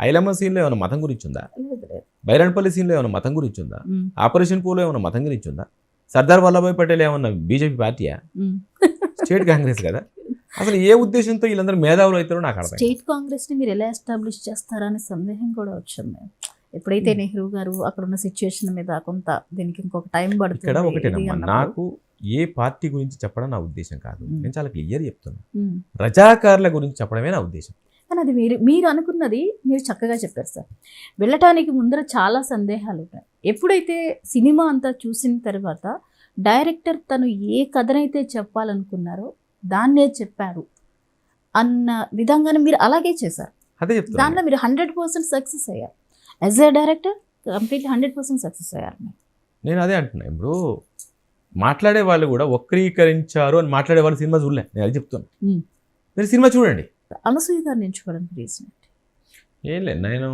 ఐలమ్మ సీన్లో ఏమైనా మతం గురించి ఉందా బైరణపల్లి సీన్లో ఏమైనా మతం గురించి ఉందా ఆపరేషన్ పూలో ఏమైనా మతం గురించి ఉందా సర్దార్ వల్లభాయ్ పటేల్ ఏమన్నా బీజేపీ పార్టీయా. స్టేట్ కాంగ్రెస్ కదా. అసలు ఏ ఉద్దేశంతో వీళ్ళందరూ మేధావులు అవుతారో నాకు అర్థం స్టేట్ కాంగ్రెస్ని మీరు ఎలా ఎస్టాబ్లిష్ చేస్తారనే సందేహం కూడా వచ్చింది. ఎప్పుడైతే నెహ్రూ గారు అక్కడ ఉన్న సిచ్యువేషన్ మీద కొంత దీనికి ఇంకొక టైం పడుతుంది ఇక్కడ ఇది ఒకటేనమ్మా అన్నప్పుడు- నాకు ఏ పార్టీ గురించి చెప్పడం నా ఉద్దేశం కాదు. నేను చాలా క్లియర్ చెప్తున్నా. రజాకారుల గురించి చెప్పడమే నా ఉద్దేశం. కానీ అది మీరు మీరు అనుకున్నది మీరు చక్కగా చెప్పారు సార్. వెళ్ళటానికి ముందర చాలా సందేహాలు ఉంటాయి. ఎప్పుడైతే సినిమా అంతా చూసిన తర్వాత డైరెక్టర్ తను ఏ కథనైతే చెప్పాలనుకున్నారో దాన్నే చెప్పారు అన్న విధంగానే మీరు అలాగే చేశారు. అదే దాంట్లో మీరు హండ్రెడ్ పర్సెంట్ సక్సెస్ అయ్యారు. As a director completely hundred percent success అయ్యారు. నేను అదే అంటున్నా. ఇప్పుడు మాట్లాడే వాళ్ళు కూడా వక్రీకరించారు అని మాట్లాడే వాళ్ళు సినిమా చూడలే. నేను అది చెప్తున్నా. మ్మ్. మీరు సినిమా చూడండి. అనసూయ గారిని ఎంచుకోవడానికి రీజన్ ఏం లేదు. నేను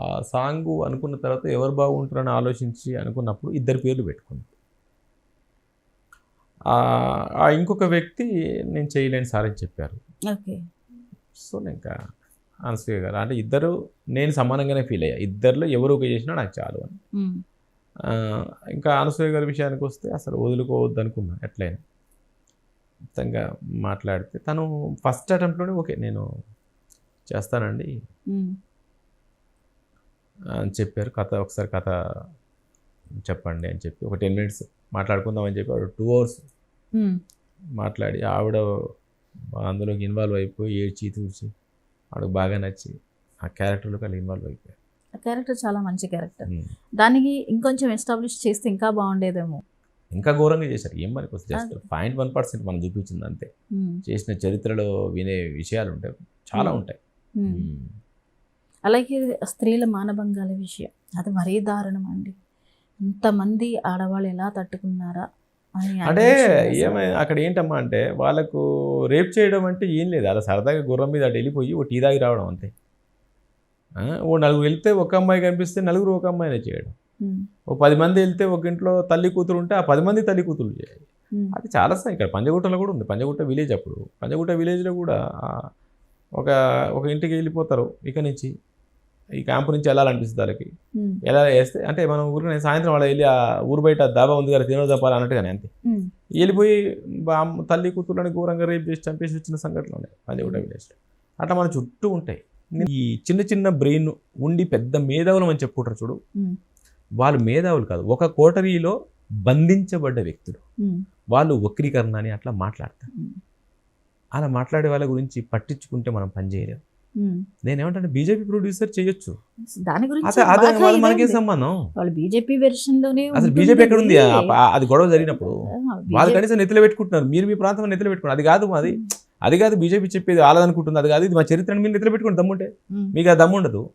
ఆ సాంగ్ అనుకున్న తర్వాత ఎవరు బాగుంటారని ఆలోచించి అనుకున్నప్పుడు ఇద్దరు పేర్లు పెట్టుకున్నాను ఆ ఇంకొక వ్యక్తి నేను చేయలేని సార్ అని చెప్పారు. ఓకే. సో నేను ఇంకా అనసూయ గారు అంటే ఇద్దరు నేను సమానంగానే ఫీల్ అయ్యా. ఇద్దరిలో ఎవరు ఒక చేసినా నాకు చాలు అని. ఇంకా అనసూయ గారి విషయానికి వస్తే అసలు వదులుకోవద్దు అనుకున్నా ఎట్లయినా. మొత్తంగా మాట్లాడితే తను ఫస్ట్ అటెంప్ట్లోనే ఓకే నేను చేస్తానండి. అని చెప్పారు. కథ ఒకసారి కథ చెప్పండి అని చెప్పి ఒక టెన్ మినిట్స్ మాట్లాడుకుందామని చెప్పి ఆవిడ టూ అవర్స్ మాట్లాడి ఆవిడ అందులోకి ఇన్వాల్వ్ అయిపోయి ఏడ్చి తూడ్చి ఆవిడకి బాగా నచ్చి ఆ క్యారెక్టర్లోకి అలా ఇన్వాల్వ్ అయిపోయారు. ఆ క్యారెక్టర్ చాలా మంచి క్యారెక్టర్. దానికి ఇంకొంచెం ఎస్టాబ్లిష్ చేస్తే ఇంకా బాగుండేదేమో. ఇంకా ఘోరంగా చేశారు. ఏం మనకి వస్తుంది జస్ట్ పాయింట్ వన్ పర్సెంట్ మనం చూపించింది అంతే. చేసిన చరిత్రలో వినే విషయాలు ఉంటాయి. చాలా. ఉంటాయి. అలాగే స్త్రీల మానభంగాల విషయం. అది మరీ దారుణం అండి. ఇంతమంది ఆడవాళ్ళు ఎలా తట్టుకున్నారా అని అంటే. ఏమై అక్కడ ఏంటమ్మా అంటే వాళ్ళకు రేప్ చేయడం అంటే ఏం లేదు. అలా సరదాగా గుర్రం మీద అటు వెళ్ళిపోయి ఓ టీ తాగి రావడం అంతే. ఓ నలుగురు వెళ్తే ఒక అమ్మాయి కనిపిస్తే నలుగురు ఒక అమ్మాయినే చేయడం. ఓ పది మంది వెళ్తే ఒక ఇంట్లో తల్లి కూతురు ఉంటే ఆ పది మంది తల్లి కూతురు చేయాలి. అది చాలా సార్ ఇక్కడ పంజగుట్టలో కూడా ఉంది. పంజగుట్ట విలేజ్ అప్పుడు. పంజగుట్ట విలేజ్లో కూడా ఒక ఒక ఇంటికి వెళ్ళిపోతారు ఇక నుంచి. ఈ క్యాంపు నుంచి వెళ్ళాలనిపిస్తుంది వాళ్ళకి. ఎలా వేస్తే అంటే మనం ఊరికి సాయంత్రం వాళ్ళ వెళ్ళి ఆ ఊరు బయట దాబా ఉంది కదా తినో తప్పాలి అన్నట్టుగానే అంతే. వెళ్ళిపోయి తల్లి కూతుర్లని ఘోరంగా రేపు చేసి చంపేసి వచ్చిన సంఘటనలు ఉన్నాయి పంజగుట్ట విలేజ్లో. అట్లా మన చుట్టూ ఉంటాయి. ఈ చిన్న చిన్న బ్రెయిన్ ఉండి పెద్ద మేధావులు అని చెప్పుకుంటారు చూడు. వాళ్ళు మేధావులు కాదు. ఒక కోటరీలో బంధించబడ్డ వ్యక్తులు. వాళ్ళు వక్రీకరణ అని అట్లా మాట్లాడతారు. అలా మాట్లాడే వాళ్ళ గురించి పట్టించుకుంటే మనం పని చేయలేం. ఉమ్. నేనేమంటే బీజేపీ ప్రొడ్యూసర్ చేయొచ్చు. దాని గురించి మనకే. సంబంధం? వాళ్ళు బీజేపీ వెర్షన్లోనే అసలు బీజేపీ ఎక్కడ ఉంది అది. గొడవ జరిగినప్పుడు. వాళ్ళు కనీసం నెత్తిలో పెట్టుకుంటున్నారు. మీరు మీ ప్రాంతం నెత్తిలో పెట్టుకున్నారు అది కాదు మాది. అది కాదు బీజేపీ చెప్పేది వాళ్ళదనుకుంటుంది అది కాదు ఇది మా చరిత్రను మీరు నెత్తిలో పెట్టుకుని దమ్ముంటే. మీకు ఆ దమ్ము ఉండదు ఉమ్.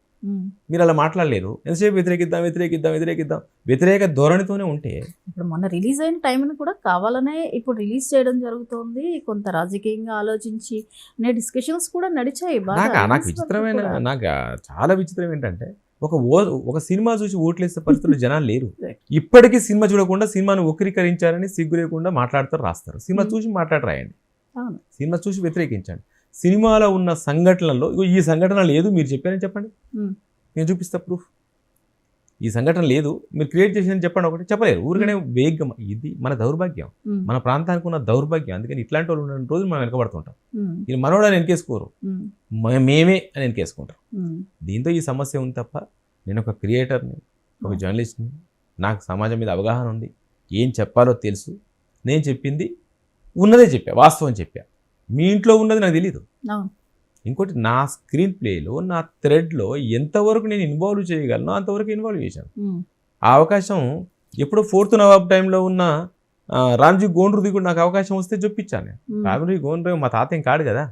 మీరు అలా మాట్లాడలేరు. ఎంతసేపు వ్యతిరేకిద్దాం వ్యతిరేకిద్దాం వ్యతిరేకిద్దాం. వ్యతిరేక ధోరణితోనే ఉంటే ఇప్పుడు మొన్న రిలీజ్ అయిన టైంని కూడా కావాలనే ఇప్పుడు రిలీజ్ చేయడం జరుగుతోంది. కొంత రాజకీయంగా ఆలోచించి నే డిస్కషన్స్ కూడా నడిచాయి. బాగా నాకు విచిత్రమైన. నాకు చాలా విచిత్రం ఏంటంటే ఒక ఓ ఒక సినిమా చూసి ఓట్లేసే పరిస్థితులు జనాలు లేరు. ఇప్పటికీ సినిమా చూడకుండా సినిమాను వక్రీకరించారని సిగ్గు లేకుండా మాట్లాడతారు రాస్తారు. సినిమా. చూసి మాట్లాడి రాయండి అవును. సినిమా చూసి వ్యతిరేకించండి. సినిమాలో ఉన్న సంఘటనల్లో ఇగో ఈ సంఘటన లేదు మీరు చెప్పారని చెప్పండి. నేను చూపిస్తా ప్రూఫ్ ఈ సంఘటన లేదు మీరు క్రియేట్ చేసిన చెప్పండి ఒకటి. చెప్పలేరు. ఊరికనే వేగం. ఇది మన దౌర్భాగ్యం. మన ప్రాంతానికి ఉన్న దౌర్భాగ్యం. అందుకని ఇట్లాంటి వాళ్ళు ఉన్న రోజులు మనం వెనకబడుతుంటాం. ఇది మనోడని వెనకేసుకోరు. మేమే అని వెనకేసుకుంటాం. దీంతో ఈ సమస్య ఉంది తప్ప నేను ఒక క్రియేటర్ని ఒక జర్నలిస్ట్ని నాకు సమాజం మీద అవగాహన ఉంది. ఏం చెప్పాలో తెలుసు. నేను చెప్పింది ఉన్నదే చెప్పా వాస్తవం చెప్పా. మీ ఇంట్లో ఉన్నది నాకు తెలియదు ఇంకోటి నా స్క్రీన్ ప్లేలో నా థ్రెడ్లో ఎంతవరకు నేను ఇన్వాల్వ్ చేయగలను అంతవరకు ఇన్వాల్వ్ చేశాను. ఆ అవకాశం ఎప్పుడో ఫోర్త్ నవాబ్ టైంలో ఉన్న రామ్జీ గోండ్రుది కూడా నాకు అవకాశం వస్తే చూపించాను రామ్జీ గోండ్రు మా తాత ఏం కాడు కదా.